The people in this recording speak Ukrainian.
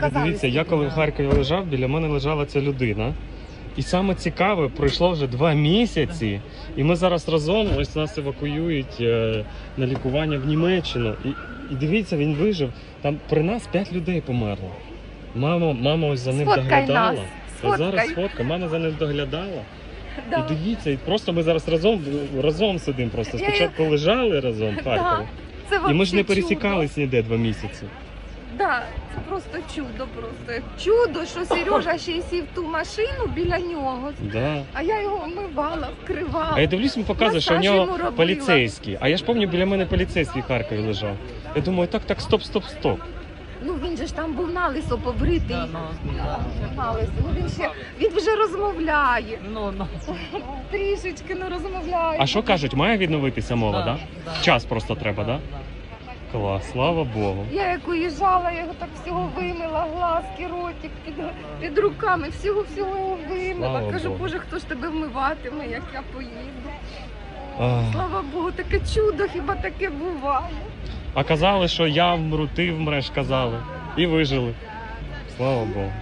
казали, дивіться, я коли в. Харкові лежав, біля мене лежала ця людина. І саме цікаве, пройшло вже два місяці, і ми зараз разом ось нас евакуюють е, на лікування в Німеччину. І, і дивіться, він вижив. Там при нас п'ять людей померло. Мама, мама ось за ним Сфоткай доглядала. нас, От зараз сфоткай. фотка, мама за ним доглядала. Да. І дивіться, і просто ми зараз разом разом сидимо. Просто Я- спочатку лежали разом в Да. Харкові. Це І ми ж вообще не чудо. пересікались ніде два місяці. Да, це просто чудо, просто чудо, що Сережа ще й сів в ту машину біля нього. Да. А я його вмивала, вкривала. А я дивлюсь, він показує, що в Масаж нього робила. поліцейський. А я ж пам'ятаю, біля мене поліцейський в Харкові лежав. Я думаю, так, так, стоп, стоп, стоп. Ну він же ж там був на лисо побритий. Да, ну, На. Ну він ще він вже розмовляє. ну, ну. Трішечки ну розмовляє. А що кажуть, має відновитися мова, Да, да? да. Час просто треба, да? Клас, слава Богу. Я як уїжджала, я його так всього вимила, глазки, ротик під, під руками, всього всього його вимила. Слава Кажу, Богу. боже, хто ж тебе вмиватиме, як я поїду. Ах. Слава Богу, таке чудо, хіба таке буває. А казали, що я вмру, ти вмреш, казали. І вижили. Слава Богу.